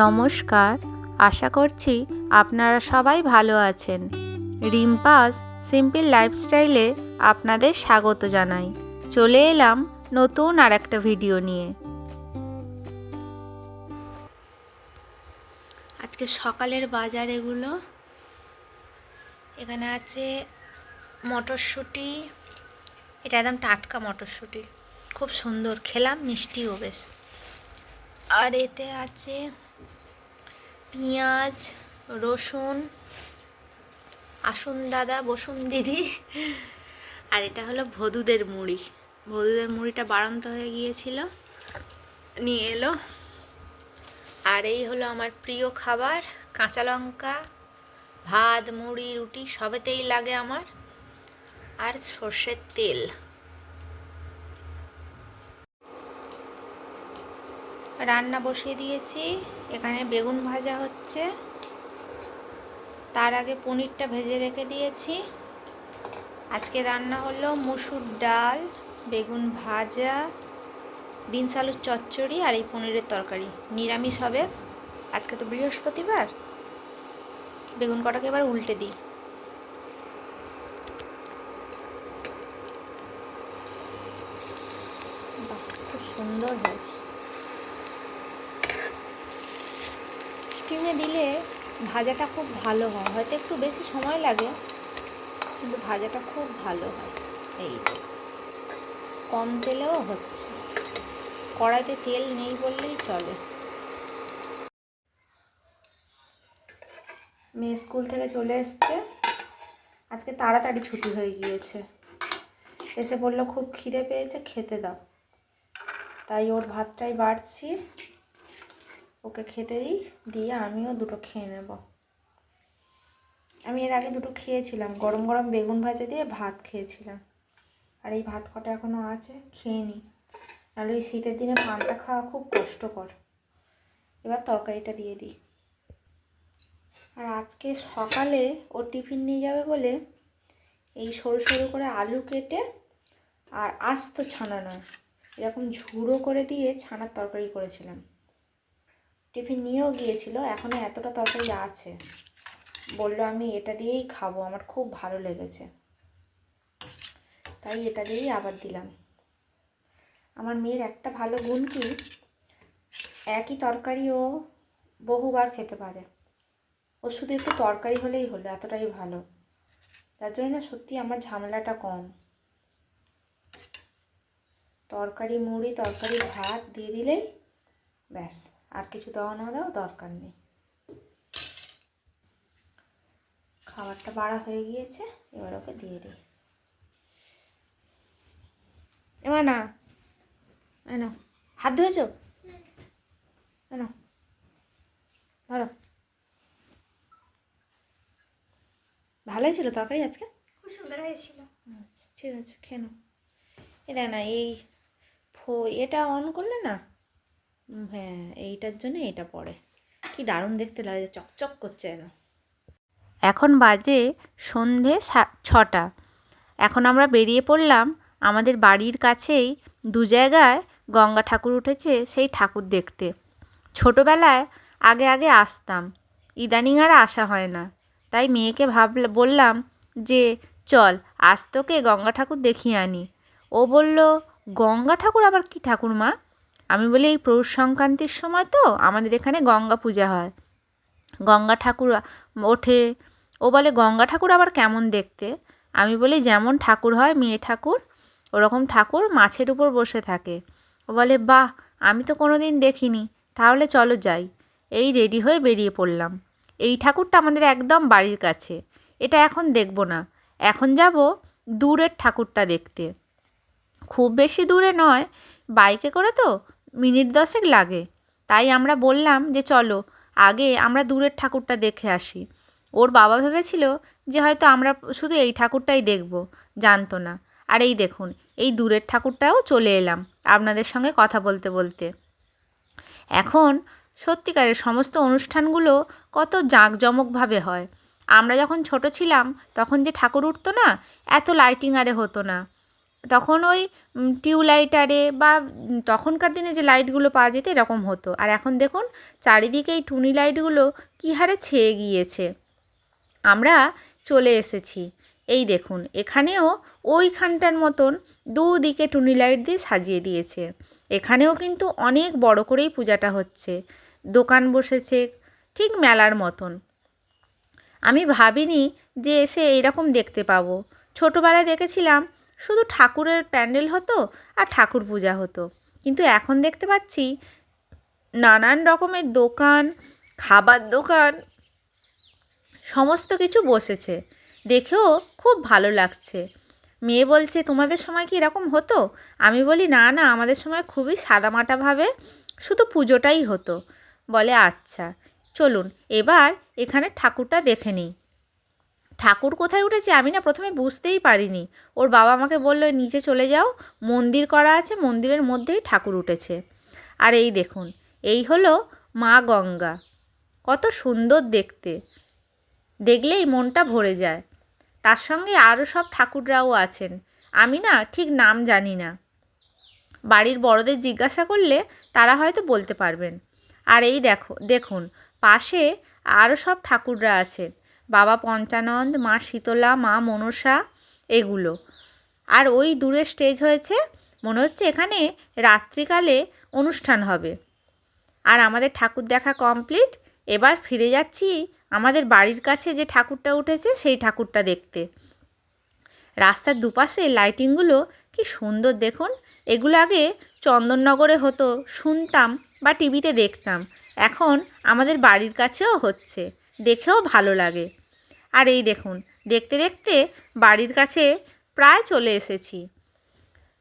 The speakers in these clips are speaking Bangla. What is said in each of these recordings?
নমস্কার, আশা করছি আপনারা সবাই ভালো আছেন। রিম্পাস সিম্পল লাইফস্টাইলে আপনাদের স্বাগত জানাই। চলে এলাম নতুন আর একটা ভিডিও নিয়ে। আজকে সকালের বাজার এগুলো এখানে আছে মটরশুঁটি, এটা একদম টাটকা মটরশুঁটি। খুব সুন্দর, খেলাম, মিষ্টিও বেশ। আর এতে আছে পেঁয়াজ, রসুন, আসুন দাদা, বসুন দিদি। আর এটা হলো ভদুদের মুড়ি। ভদুদের মুড়িটা বাড়ন্ত হয়ে গিয়েছিল, নিয়ে এলো। আর এই হলো আমার প্রিয় খাবার, কাঁচা লঙ্কা, ভাত, মুড়ি, রুটি, সবেতেই লাগে আমার। আর সর্ষের তেল। রান্না বসিয়ে দিয়েছি। এখানে বেগুন ভাজা হচ্ছে। তার আগে পনিরটা ভেজে রেখে দিয়েছি। আজকে রান্না হলো মুসুর ডাল, বেগুন ভাজা, বিনস আলুর চচ্চড়ি আর এই পনিরের তরকারি। নিরামিষ হবে। আজকে তো বৃহস্পতিবার। বেগুন কটাকে এবার উল্টে দিই। খুব সুন্দর হয়েছে। স্টিমে দিলে ভাজাটা খুব ভালো হয়। হয়তো একটু বেশি সময় লাগে, কিন্তু ভাজাটা খুব ভালো হয়। এই কম তেলেও হচ্ছে। কড়াইতে তেল নেই বললেই চলে। মেয়ে স্কুল থেকে চলে এসছে। আজকে তাড়াতাড়ি ছুটি হয়ে গিয়েছে। এসে বলল, খুব খিদে পেয়েছে, খেতে দাও। তাই ওর ভাতটাই বাড়ছি। ওকে খেতে দিই, দিয়ে আমিও দুটো খেয়ে নেব। আমি এর আগে দুটো খেয়েছিলাম, গরম গরম বেগুন ভাজা দিয়ে ভাত খেয়েছিলাম। আর এই ভাত কটা এখনও আছে, খেয়ে নিই নাহলে এই শীতের দিনে পান্তা খাওয়া খুব কষ্টকর। এবার তরকারিটা দিয়ে দিই। আর আজকে সকালে ও টিফিন নিয়ে যাবে বলে এই সরু সরু করে আলু কেটে আর আস্ত ছানা নয়, এরকম ঝুড়ো করে দিয়ে ছানার তরকারি করেছিলাম। টিফিন নিয়েও গিয়েছিল এখনও এতটা তরকারি আছে। বলল, আমি এটা দিয়েই খাব, আমার খুব ভালো লেগেছে। তাই এটা দিয়েই আবার দিলাম। আমার মেয়ের একটা ভালো গুণ কি? একই তরকারি ও বহুবার খেতে পারে। ও শুধু একটু তরকারি হলেই হলো, এতটাই ভালো। তার জন্য না সত্যি আমার ঝামেলাটা কম। তরকারি মুড়ি, তরকারি ভাত দিয়ে দিলেই ব্যাস। আর কিছু দেওয়া না দেওয়া দরকার নেই। খাবারটা বাড়া হয়ে গিয়েছে এবার ওকে দিয়ে দিই। এবার না এনো হাত ধুয়েছ? এনো ধরো। ভালোই ছিল তরকারি আজকে? খুব সুন্দর হয়েছিল। আচ্ছা ঠিক আছে খেয়ে নাও। এটা না এই ফো এটা অন করলে না হ্যাঁ এইটার জন্য এটা পড়ে কি দারুণ দেখতে লাগে চকচক করছে যেন এখন বাজে সন্ধে ছটা। এখন আমরা বেরিয়ে পড়লাম আমাদের বাড়ির কাছেই, দু জায়গায় গঙ্গা ঠাকুর উঠেছে সেই ঠাকুর দেখতে। ছোটোবেলায় আগে আগে আসতাম, ইদানিং আর আসা হয় না। তাই মেয়েকে ভাবল, বললাম যে, চল, আজ তোকে গঙ্গা ঠাকুর দেখিয়ে আনি। ও বলল, গঙ্গা ঠাকুর আবার কি ঠাকুর মা? আমি বলি, এই পৌষ সংক্রান্তির সময় তো আমাদের এখানে গঙ্গা পূজা হয়। গঙ্গা ঠাকুর ওঠে। ও বলে, গঙ্গা ঠাকুর আবার কেমন দেখতে? আমি বলি, যেমন ঠাকুর হয়, মেয়ে ঠাকুর, ওরকম ঠাকুর মাছের উপর বসে থাকে। ও বলে, বাহ, আমি তো কোনো দিন দেখিনি। তাহলে চলো যাই। এই রেডি হয়ে বেরিয়ে পড়লাম। এই ঠাকুরটা আমাদের একদম বাড়ির কাছে। এটা এখন দেখব না। এখন যাব দূরের ঠাকুরটা দেখতে। খুব বেশি দূরে নয়, বাইকে করে তো মিনিট দশেক লাগে। তাই আমরা বললাম যে চলো, আগে আমরা দূরের ঠাকুরটা দেখে আসি। ওর বাবা ভেবেছিল যে হয়তো আমরা শুধু এই ঠাকুরটাই দেখব, জানতো না। আর এই দেখুন, এই দূরের ঠাকুরটাও চলে এলাম আপনাদের সঙ্গে কথা বলতে বলতে। এখন সত্যিকারের সমস্ত অনুষ্ঠানগুলো কত জাঁকজমকভাবে হয়। আমরা যখন ছোট ছিলাম, তখন যে ঠাকুর উঠতো না, এত লাইটিং আরে হতো না। তখন ওই টিউবলাইটারে বা তখনকার দিনে যে লাইটগুলো পাওয়া যেত এরকম হতো। আর এখন দেখুন, চারিদিকে এই টুনি লাইটগুলো কী হারে ছেয়ে গিয়েছে। আমরা চলে এসেছি। এই দেখুন, এখানেও ওইখানটার মতন দুদিকে টুনি লাইট দিয়ে সাজিয়ে দিয়েছে। এখানেও কিন্তু অনেক বড় করেই পূজাটা হচ্ছে। দোকান বসেছে, ঠিক মেলার মতন। আমি ভাবিনি যে এসে এইরকম দেখতে পাবো। ছোটোবেলায় দেখেছিলাম শুধু ঠাকুরের প্যান্ডেল হতো আর ঠাকুর পূজা হতো। কিন্তু এখন দেখতে পাচ্ছি নানান রকমের দোকান, খাবার দোকান, সমস্ত কিছু বসেছে। দেখেও খুব ভালো লাগছে। মেয়ে বলছে, তোমাদের সময় কি এরকম হতো? আমি বলি, না না, আমাদের সময় খুবই সাদামাটাভাবে শুধু পুজোটাই হতো। বলে আচ্ছা চলুন, এবার এখানে ঠাকুরটা দেখে নিই। ঠাকুর কোথায় উঠেছে আমি না প্রথমে বুঝতেই পারিনি। ওর বাবা আমাকে বলল, নিচে চলে যাও, মন্দির করা আছে, মন্দিরের মধ্যেই ঠাকুর উঠেছে। আর এই দেখুন, এই হলো মা গঙ্গা। কত সুন্দর দেখতে। দেখলেই মনটা ভরে যায়। তার সঙ্গে আরও সব ঠাকুররাও আছেন। আমি না ঠিক নাম জানি না। বাড়ির বড়দের জিজ্ঞাসা করলে তারা হয়তো বলতে পারবেন। আর এই দেখো, দেখুন, পাশে আরও সব ঠাকুররা আছেন বাবা পঞ্চানন্দ, মা শীতলা, মা মনসা, এগুলো। আর ওই দূরে স্টেজ হয়েছে, মনে হচ্ছে এখানে রাত্রিকালে অনুষ্ঠান হবে। আর আমাদের ঠাকুর দেখা কমপ্লিট এবার ফিরে যাচ্ছি আমাদের বাড়ির কাছে যে ঠাকুরটা উঠেছে, সেই ঠাকুরটা দেখতে। রাস্তার দুপাশে লাইটিংগুলো কি সুন্দর দেখুন। এগুলো আগে চন্দননগরে হতো, শুনতাম বা টিভিতে দেখতাম। এখন আমাদের বাড়ির কাছেও হচ্ছে। দেখেও ভালো লাগে। আর এই দেখুন, দেখতে দেখতে বাড়ির কাছে প্রায় চলে এসেছি।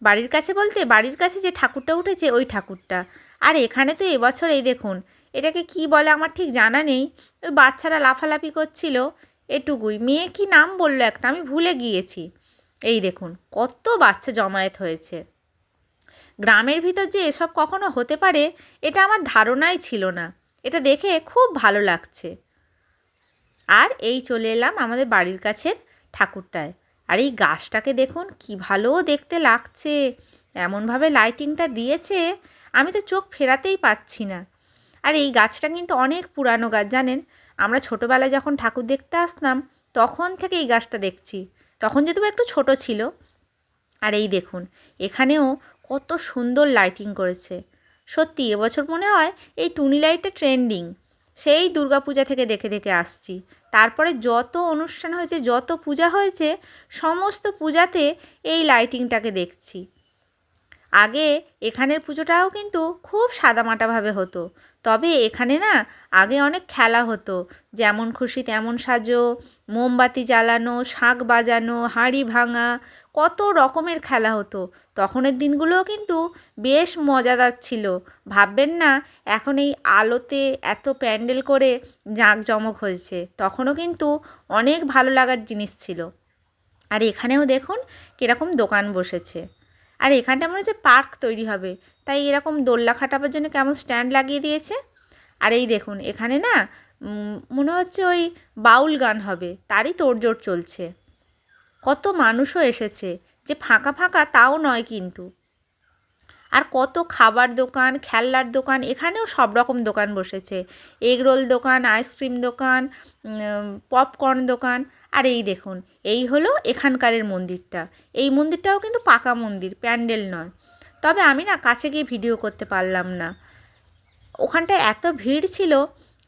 বাড়ির কাছে বলতে, বাড়ির কাছে যে ঠাকুরটা উঠেছে, ওই ঠাকুরটা। আর এখানে তো এবছর এই দেখুন, এটাকে কি বলে আমার ঠিক জানা নেই। ওই বাচ্চারা লাফালাফি করছিল এটুকুই। মেয়ে কি নাম বলল একটা, আমি ভুলে গিয়েছি। এই দেখুন, কত বাচ্চা জমায়েত হয়েছে। গ্রামের ভিতর যে এসব কখনো হতে পারে, এটা আমার ধারণাই ছিল না। এটা দেখে খুব ভালো লাগছে। আর এই চলে এলাম আমাদের বাড়ির কাছের ঠাকুরটায়। আর এই গাছটাকে দেখুন, কি ভালো দেখতে লাগছে। এমনভাবে লাইটিংটা দিয়েছে, আমি তো চোখ ফেরাতেই পাচ্ছি না। আর এই গাছটা কিন্তু অনেক পুরানো গাছ, জানেন? আমরা ছোটোবেলায় যখন ঠাকুর দেখতে আসতাম, তখন থেকে এই গাছটা দেখছি। তখন যদিও একটু ছোট ছিল। আর এই দেখুন, এখানেও কত সুন্দর লাইটিং করেছে। সত্যি, এবছর মনে হয় এই টুনি লাইটটা ট্রেন্ডিং সেই দুর্গাপূজা থেকে দেখে দেখে আসছি। তারপরে যত অনুষ্ঠান হয়েছে যত পূজা হয়েছে সমস্ত পূজাতে এই লাইটিংটাকে দেখছি। আগে এখানের পুজোটাও কিন্তু খুব সাদামাটাভাবে হতো। তবে এখানে না, আগে অনেক খেলা হতো। যেমন খুশি তেমন সাজো, মোমবাতি জ্বালানো শাঁখ বাজানো, হাঁড়ি ভাঙা, কত রকমের খেলা হতো। তখনের দিনগুলোও কিন্তু বেশ মজাদার ছিল। ভাববেন না, এখন এই আলোতে এত প্যান্ডেল করে জাঁকজমক হয়েছে। তখনও কিন্তু অনেক ভালো লাগার জিনিস ছিল। আর এখানেও দেখুন, কীরকম দোকান বসেছে। আর এখানটা মনে হচ্ছে পার্ক তৈরি হবে। তাই এরকম দোল্লা খাটাবার জন্য কেমন স্ট্যান্ড লাগিয়ে দিয়েছে? আর এই দেখুন, এখানে না মনে হচ্ছে ওই বাউল গান হবে, তারই তোড়জোড় চলছে। কত মানুষও এসেছে, যে ফাঁকা ফাঁকা তাও নয় কিন্তু। আর কত খাবার দোকান, খেলনার দোকান, এখানেও সব রকম দোকান বসেছে। এগরোল দোকান আইসক্রিম দোকান পপকর্ন দোকান। আর এই দেখুন, এই হলো এখানকারের মন্দিরটা। এই মন্দিরটাও কিন্তু পাকা মন্দির, প্যান্ডেল নয়। তবে আমি না কাছে গিয়ে ভিডিও করতে পারলাম না। ওখানটায় এত ভিড় ছিল,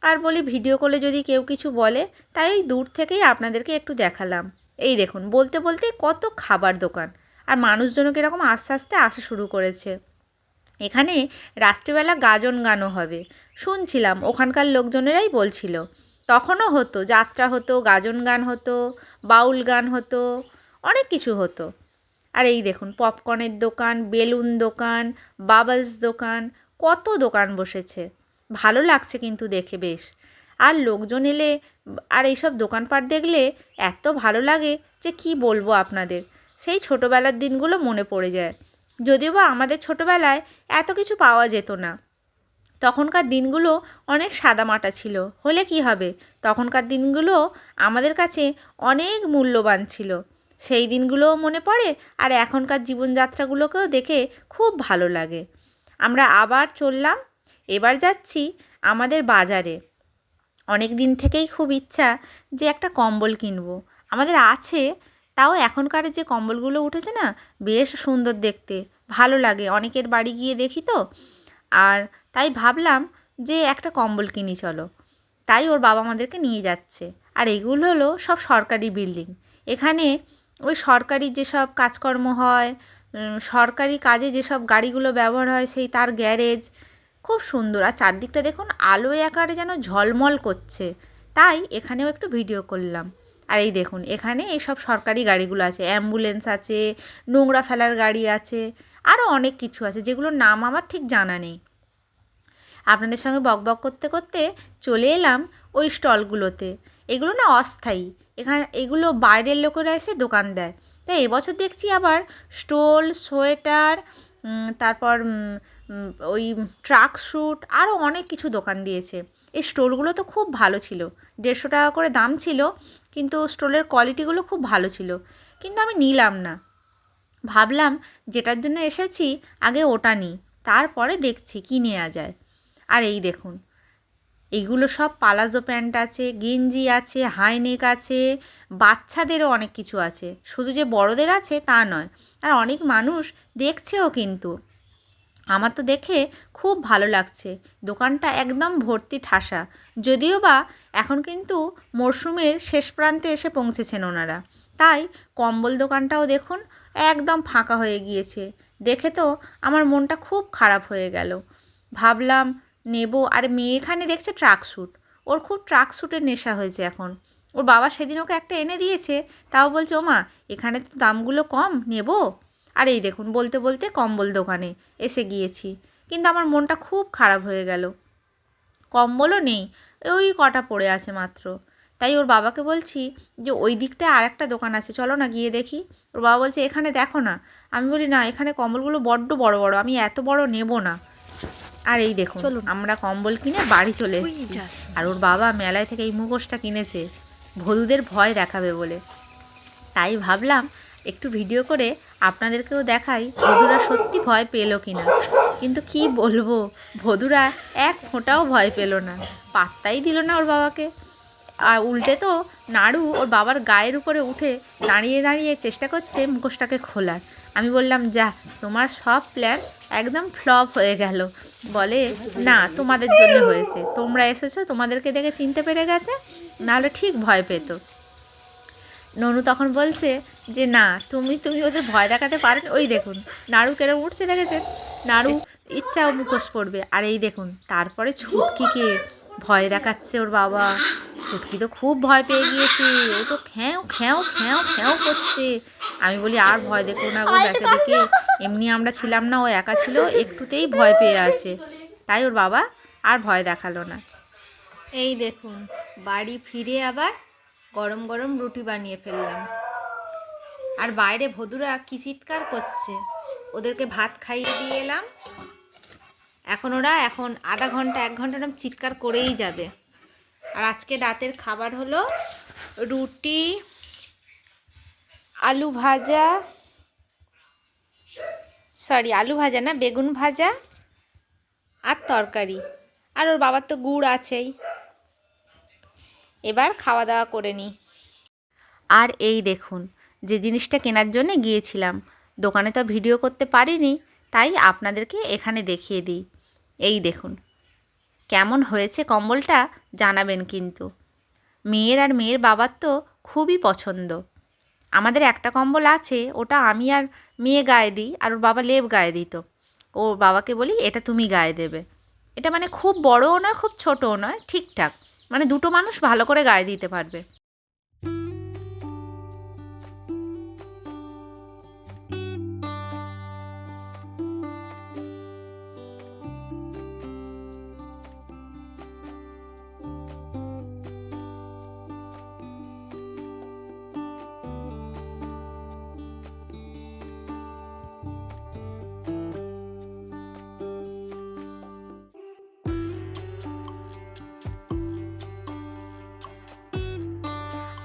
আর বলি ভিডিও করলে যদি কেউ কিছু বলে, তাই ওই দূর থেকেই আপনাদেরকে একটু দেখালাম। এই দেখুন, বলতে বলতে কত খাবার দোকান। আর মানুষজনও কীরকম আস্তে আস্তে আসা শুরু করেছে। এখানে রাত্রিবেলা গাজন গানও হবে। শুনছিলাম ওখানকার লোকজনেরাই বলছিল। তখনও হতো, যাত্রা হতো, গাজন গান হতো, বাউল গান হতো, অনেক কিছু হতো। আর এই দেখুন, পপকর্নের দোকান, বেলুন দোকান, বাবলস দোকান, কত দোকান বসেছে। ভালো লাগছে কিন্তু দেখে বেশ। আর লোকজন এলে, আর এইসব দোকানপাট দেখলে এত ভালো লাগে যে কি বলব আপনাদের? সেই ছোটোবেলার দিনগুলো মনে পড়ে যায়। যদিও বা আমাদের ছোটোবেলায় এত কিছু পাওয়া যেত না। তখনকার দিনগুলো অনেক সাদামাটা ছিল। হলে কি হবে? তখনকার দিনগুলো আমাদের কাছে অনেক মূল্যবান ছিল। সেই দিনগুলোও মনে পড়ে আর এখনকার জীবনযাত্রাগুলোকেও দেখে খুব ভালো লাগে। আমরা আবার চললাম, এবার যাচ্ছি আমাদের বাজারে। অনেক দিন থেকেই খুব ইচ্ছা যে একটা কম্বল কিনবো। আমাদের আছে তাও এখনকার যে কম্বলগুলো উঠেছে না, বেশ সুন্দর দেখতে, ভালো লাগে। অনেকের বাড়ি গিয়ে দেখি তো। আর তাই ভাবলাম যে একটা কম্বল কিনি, চলো। তাই ওর বাবা আমাদেরকে নিয়ে যাচ্ছে। আর এগুলো হলো সব সরকারি বিল্ডিং। এখানে ওই সরকারি যেসব কাজকর্ম হয় সরকারি কাজে যেসব গাড়িগুলো ব্যবহার হয়, সেই তার গ্যারেজ খুব সুন্দর। আর চারদিকটা দেখুন, আলোয় আকারে যেন ঝলমল করছে। তাই এখানেও একটু ভিডিও করলাম। আর এই দেখুন, এখানে এইসব সরকারি গাড়িগুলো আছে, অ্যাম্বুলেন্স আছে, নোংরা ফেলার গাড়ি আছে আরও অনেক কিছু আছে, যেগুলোর নাম আমার ঠিক জানা নেই। আপনাদের সঙ্গে বকবক করতে করতে চলে এলাম ওই স্টলগুলোতে। এগুলো না অস্থায়ী, এখানে, এগুলো বাইরের লোকেরা এসে দোকান দেয়। তাই এবছর দেখছি আবার স্টোল, সোয়েটার তারপর ওই ট্রাক স্যুট আরও অনেক কিছু দোকান দিয়েছে। এই স্টোলগুলো তো খুব ভালো ছিল। দেড়শো টাকা করে দাম ছিল, কিন্তু স্টোলের কোয়ালিটিগুলো খুব ভালো ছিল। কিন্তু আমি নিলাম না। ভাবলাম যেটার জন্য এসেছি, আগে ওটা নিই, তারপরে দেখছি কী নেওয়া যায়। আর এই দেখুন এইগুলো সব পালাজো প্যান্ট আছে, গেঞ্জি আছে হাইনেক আছে, বাচ্চাদেরও অনেক কিছু আছে। শুধু যে বড়দের আছে তা নয়, আর অনেক মানুষ দেখছেও কিন্তু। আমার তো দেখে খুব ভালো লাগছে। দোকানটা একদম ভর্তি ঠাসা। যদিও বা এখন কিন্তু মরশুমের শেষ প্রান্তে এসে পৌঁছেছেন ওনারা। তাই কম্বল দোকানটাও দেখুন একদম ফাঁকা হয়ে গিয়েছে। দেখে তো আমার মনটা খুব খারাপ হয়ে গেল। ভাবলাম, নেব। আর, মেয়ে এখানে দেখছে ট্রাক স্যুট। ওর খুব ট্রাক স্যুটের নেশা হয়েছে এখন। ওর বাবা সেদিন ওকে একটা এনে দিয়েছে। তাও বলছে, ওমা, এখানে তো দামগুলো কম, নেব? আর এই দেখুন বলতে বলতে কম্বল দোকানে এসে গিয়েছি। কিন্তু আমার মনটা খুব খারাপ হয়ে গেল। কম্বলও নেই ওই কটা পড়ে আছে মাত্র। তাই ওর বাবাকে বলছি যে ওই দিকটায় আর একটা দোকান আছে চলো না গিয়ে দেখি। ওর বাবা বলছে এখানে দেখো না। আমি বলি না এখানে কম্বলগুলো বড্ড বড় বড় আমি এত বড় নেব না। আর এই দেখুন। আমরা কম্বল কিনে বাড়ি চলে এসেছি। আর ওর বাবা মেলায় থেকে এই মুখোশটা কিনেছে। ভদুদের ভয় দেখাবে বলে। তাই ভাবলাম একটু ভিডিও করে আপনাদেরকেও দেখাই ভদুরা সত্যি ভয় পেল কিনা। কিন্তু কি বলব ভদুরা এক ফোঁটাও ভয় পেল না। পাত্তাই দিল না ওর বাবাকে। আর উল্টে তো নাড়ু ওর বাবার গায়ের উপরে উঠে দাঁড়িয়ে দাঁড়িয়ে চেষ্টা করছে মুখোশটাকে খোলার। আমি বললাম, যা, তোমার সব প্ল্যান একদম ফ্লপ হয়ে গেল। বলে, না, তোমাদের জন্য হয়েছে। তোমরা এসেছ, তোমাদেরকে দেখে চিনতে পেরে গেছে। নাহলে ঠিক ভয় পেত। ননু তখন বলছে যে, না, তুমি তুমি ওদের ভয় দেখাতে পারো ওই দেখুন নাড়ু কেরম উঠছে দেখেছেন? নাড়ু ইচ্ছাও মুখোশ পড়বে আর এই দেখুন, তারপরে ছুটকিকে ভয় দেখাচ্ছে ওর বাবা। ছুটকি তো খুব ভয় পেয়ে গিয়েছে। ও তো খ্যাও খ্যাও খ্যাও খ্যাও করছে। আমি বলি, আর ভয় দেখো না গো বেঁচে দেখে। এমনি আমরা ছিলাম না, ও একা ছিল, একটুতেই ভয় পেয়ে আছে। তাই ওর বাবা আর ভয় দেখাল না। এই দেখুন, বাড়ি ফিরে আবার গরম গরম রুটি বানিয়ে ফেললাম। আর বাইরে ভদুরা কি চিৎকার করছে? ওদেরকে ভাত খাইয়ে দিয়ে এলাম। এখন ওরা এখন আধা ঘণ্টা, এক ঘণ্টা এরকম চিৎকার করেই যাবে। আর আজকে রাতের খাবার হলো রুটি, আলু ভাজা সরি আলু ভাজা না, বেগুন ভাজা আর তরকারি। আর ওর বাবার তো গুড় আছেই। এবার খাওয়া দাওয়া করে নিই। আর এই দেখুন, যে জিনিসটা কেনার জন্য গিয়েছিলাম, দোকানে তো ভিডিও করতে পারিনি, তাই আপনাদেরকে এখানে দেখিয়ে দিই। এই দেখুন, কেমন হয়েছে কম্বলটা জানাবেন কিন্তু। মেয়ের আর মেয়ের বাবার তো খুবই পছন্দ। আমাদের একটা কম্বল আছে, ওটা আমি আর মেয়ে গায়ে দিই, আর ওর বাবা লেপ গায়ে দিত। ও বাবাকে বলি, এটা তুমি গায়ে দেবে। এটা মানে খুব বড়ও নয়, খুব ছোটও নয়, ঠিকঠাক। মানে দুটো মানুষ ভালো করে গায়ে দিতে পারবে।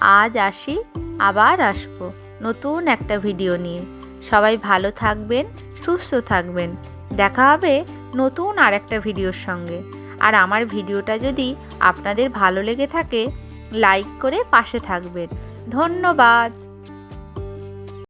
আজ আসি, আবার আসব নতুন একটা ভিডিও নিয়ে। সবাই ভালো থাকবেন, সুস্থ থাকবেন। দেখা হবে নতুন আর একটা ভিডিওর সঙ্গে। আর আমার ভিডিওটা যদি আপনাদের ভালো লেগে থাকে, লাইক করে পাশে থাকবেন। ধন্যবাদ।